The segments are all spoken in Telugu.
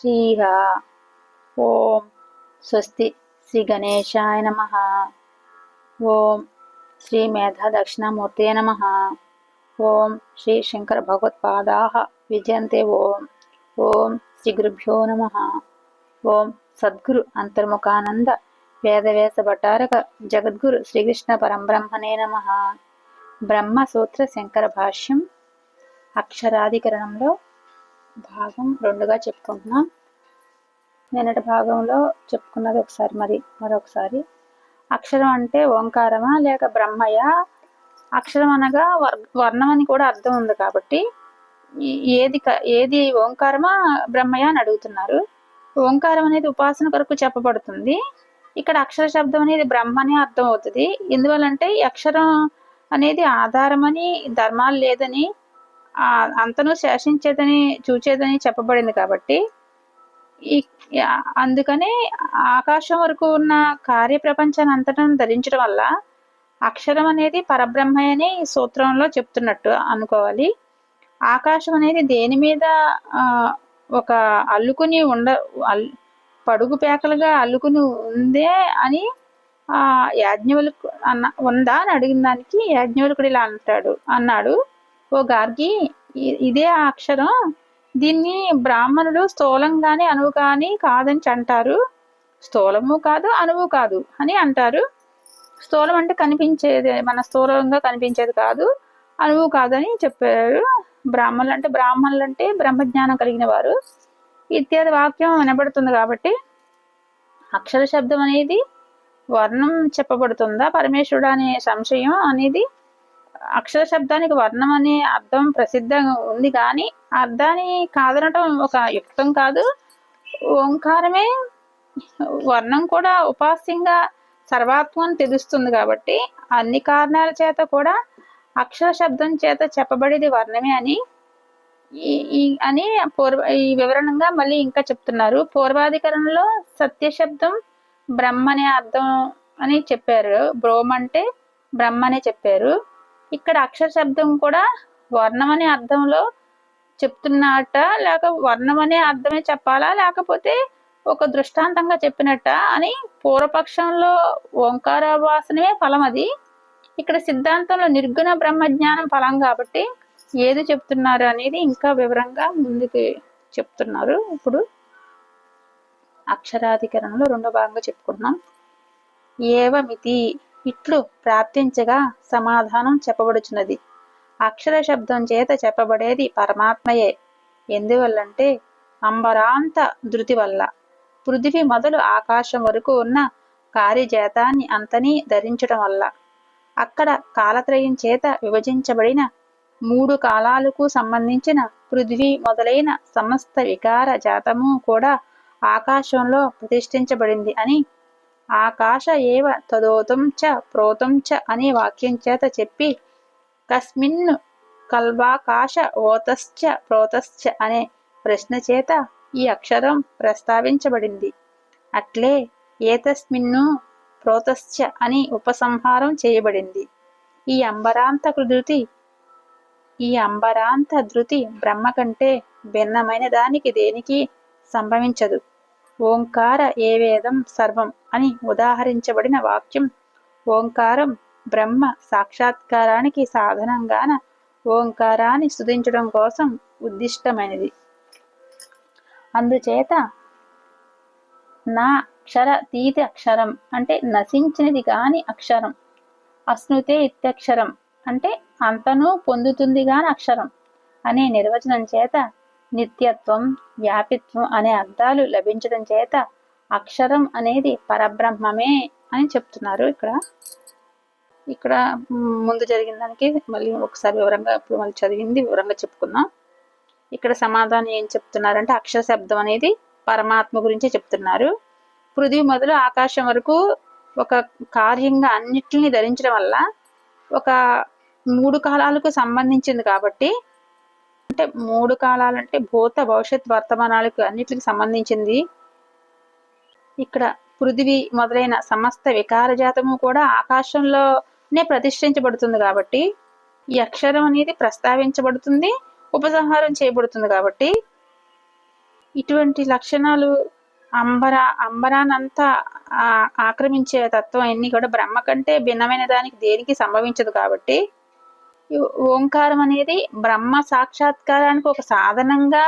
శ్రీహ ఓం స్వస్తి శ్రీ గణేశాయ నమ. ఓం శ్రీ మేధా దక్షిణామూర్తే నమ. ఓం శ్రీ శంకర భగవత్పాదా విజయంతే ఓం. ఓం శ్రీ గురుభ్యో నమ. ఓం సద్గురు అంతర్ముఖానంద వేదవేస భటారక జగద్గురు శ్రీకృష్ణ పరంబ్రహ్మణే నమ. బ్రహ్మసూత్ర శంకర భాష్యం అక్షరాధికరణంలో భాగం రెండుగా చెప్పుకుంటున్నాం. నిన్నటి భాగంలో చెప్పుకున్నది ఒకసారి మరి మరొకసారి. అక్షరం అంటే ఓంకారమా లేక బ్రహ్మయ? అక్షరం అనగా వర్ వర్ణం అని కూడా అర్థం ఉంది కాబట్టి ఏది క- ఏది ఓంకారమా బ్రహ్మయ అని అడుగుతున్నారు. ఓంకారం అనేది ఉపాసన కొరకు చెప్పబడుతుంది. ఇక్కడ అక్షర శబ్దం అనేది బ్రహ్మ అని అర్థం అవుతుంది. ఎందువల్లంటే అక్షరం అనేది ఆధారమని ధర్మాలు లేదని అంతను శాసించేదని చూచేదని చెప్పబడింది కాబట్టి ఈ అందుకనే ఆకాశం వరకు ఉన్న కార్యప్రపంచాన్ని అంతటను ధరించడం వల్ల అక్షరం అనేది పరబ్రహ్మ అని సూత్రంలో చెప్తున్నట్టు అనుకోవాలి. ఆకాశం అనేది దేని మీద ఒక అల్లుకుని ఉండ అల్ పడుగు పేకలుగా అల్లుకుని ఉందే అని ఆ యాజ్ఞవల్కు అన్న ఉందా అని అడిగిన దానికి యాజ్ఞవల్కుడు ఇలా అంటాడు అన్నాడు. ఓ గార్గి ఇదే ఆ అక్షరం? దీన్ని బ్రాహ్మణులు స్థూలం గాని అణువు కానీ కాదని అంటారు స్థూలము కాదు అణువు కాదు అని అంటారు. స్థూలం అంటే కనిపించేది మన స్థూలంగా కనిపించేది కాదు అణువు కాదని చెప్పారు. బ్రాహ్మణులు అంటే బ్రాహ్మణులు అంటే బ్రహ్మజ్ఞానం కలిగిన వారు. ఇత్యాది వాక్యం వినబడుతుంది కాబట్టి అక్షర శబ్దం అనేది వర్ణం చెప్పబడుతుందా? పరమేశ్వరుడు అనే సంశయం అనేది అక్షర శబ్దానికి వర్ణం అనే అర్థం ప్రసిద్ధంగా ఉంది కానీ అర్థాన్ని కాదనటం ఒక యుక్తం కాదు. ఓంకారమే వర్ణం కూడా ఉపాస్యంగా సర్వాత్మని తెలుస్తుంది కాబట్టి అన్ని కారణాల చేత కూడా అక్షర శబ్దం చేత చెప్పబడేది వర్ణమే అని ఈ ఈ అని పూర్వ ఈ వివరణంగా మళ్ళీ ఇంకా చెప్తున్నారు. పూర్వాధికరణలో సత్య శబ్దం బ్రహ్మ అనే అర్థం అని చెప్పారు. బ్రోమ్ అంటే బ్రహ్మ అనే చెప్పారు. ఇక్కడ అక్షర శబ్దం కూడా వర్ణం అనే అర్థంలో చెప్తున్నట్ట లేక వర్ణం అనే అర్థమే చెప్పాలా లేకపోతే ఒక దృష్టాంతంగా చెప్పినట్ట అని పూర్వపక్షంలో ఓంకారవాసనమే ఫలం అది. ఇక్కడ సిద్ధాంతంలో నిర్గుణ బ్రహ్మజ్ఞానం ఫలం కాబట్టి ఏది చెప్తున్నారు అనేది ఇంకా వివరంగా ముందుకు చెప్తున్నారు. ఇప్పుడు అక్షరాధికరణలో రెండో భాగంగా చెప్పుకుంటున్నాం. ఏవమితి? ఇట్లు ప్రార్థించగా సమాధానం చెప్పబడుచున్నది. అక్షర శబ్దం చేత చెప్పబడేది పరమాత్మయే. ఎందువల్లంటే అంబరాంత ధృతి వల్ల. పృథివీ మొదలు ఆకాశం వరకు ఉన్న కార్యజేతాన్ని అంతనీ ధరించడం వల్ల. అక్కడ కాలత్రయం చేత విభజించబడిన మూడు కాలాలకు సంబంధించిన పృథ్వీ మొదలైన సమస్త వికార జాతము కూడా ఆకాశంలో ప్రతిష్ఠించబడింది అని ఆకాశ ఏవ తదోతం చ ప్రోతం చ అనే వాక్యం చేత చెప్పి కస్మిన్ కల్వాకాశ ఓతశ్చ ప్రోతశ్చ అనే ప్రశ్న చేత ఈ అక్షరం ప్రస్తావించబడింది. అట్లే ఏతస్మిన్ను ప్రోతశ్చ అని ఉపసంహారం చేయబడింది. ఈ అంబరాంత ధృతి ఈ అంబరాంత ధృతి బ్రహ్మ కంటే భిన్నమైన దానికి దేనికి సంభవించదు. ఓంకార ఏ వేదం సర్వం అని ఉదాహరించబడిన వాక్యం. ఓంకారం బ్రహ్మ సాక్షాత్కారానికి సాధనంగాన ఓంకారాన్ని స్థుతించడం కోసం ఉద్దిష్టమైనది. అందుచేత నా అక్షర తీతి అక్షరం అంటే నశించినది కాని అక్షరం. అస్నుతే ఇత్యక్షరం అంటే అంతనూ పొందుతుంది గాని అక్షరం అనే నిర్వచనం చేత నిత్యత్వం వ్యాపిత్వం అనే అర్థాలు లభించడం చేత అక్షరం అనేది పరబ్రహ్మమే అని చెప్తున్నారు ఇక్కడ. ఇక్కడ ముందు జరిగిన దానికి మళ్ళీ ఒకసారి వివరంగా ఇప్పుడు మళ్ళీ చదివింది వివరంగా చెప్పుకుందాం. ఇక్కడ సమాధానం ఏం చెప్తున్నారంటే అక్షర శబ్దం అనేది పరమాత్మ గురించి చెప్తున్నారు. పృథ్వీ మొదలు ఆకాశం వరకు ఒక కార్యంగా అన్నిటిని ధరించడం వల్ల ఒక మూడు కాలాలకు సంబంధించింది కాబట్టి అంటే మూడు కాలాలంటే భూత భవిష్యత్ వర్తమానాలకు అన్నిటికి సంబంధించింది. ఇక్కడ పృథివీ మొదలైన సమస్త వికార జాతము కూడా ఆకాశంలోనే ప్రతిష్ఠించబడుతుంది కాబట్టి ఈ అక్షరం అనేది ప్రస్తావించబడుతుంది ఉపసంహారం చేయబడుతుంది కాబట్టి. ఇటువంటి లక్షణాలు అంబర అంబరానంతా ఆక్రమించే తత్వం అన్ని కూడా బ్రహ్మ కంటే భిన్నమైన దానికి దేనికి సంభవించదు కాబట్టి ఓంకారం అనేది బ్రహ్మ సాక్షాత్కారానికి ఒక సాధనంగా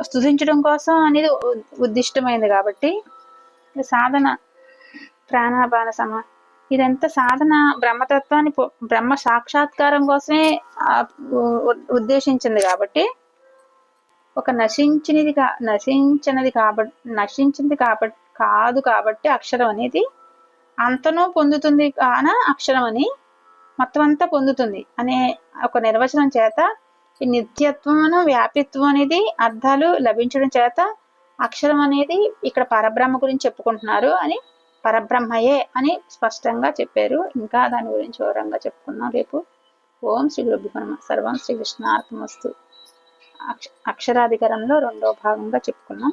స్థుతించడం కోసం అనేది ఉద్దిష్టమైంది కాబట్టి సాధన ప్రాణాపాన సమ ఇదంతా సాధన బ్రహ్మతత్వాన్ని బ్రహ్మ సాక్షాత్కారం కోసమే ఉద్దేశించింది కాబట్టి ఒక నశించినది కా నశించినది కాబట్టి నశించింది కాబట్టి కాదు కాబట్టి అక్షరం అనేది అంతనూ పొందుతుంది కాన అక్షరం అని మొత్తం అంతా పొందుతుంది అనే ఒక నిర్వచనం చేత ఈ నిత్యత్వమును వ్యాపిత్వం అనేది అర్థాలు లభించడం చేత అక్షరం అనేది ఇక్కడ పరబ్రహ్మ గురించి చెప్పుకుంటున్నారు అని పరబ్రహ్మయే అని స్పష్టంగా చెప్పారు. ఇంకా దాని గురించి వివరంగా చెప్పుకున్నాం రేపు. ఓం శ్రీ గురుభ్రహ్మ సర్వం శ్రీ కృష్ణార్థమస్తు అక్ష అక్షరాధికారంలో రెండో భాగంగా చెప్పుకున్నాం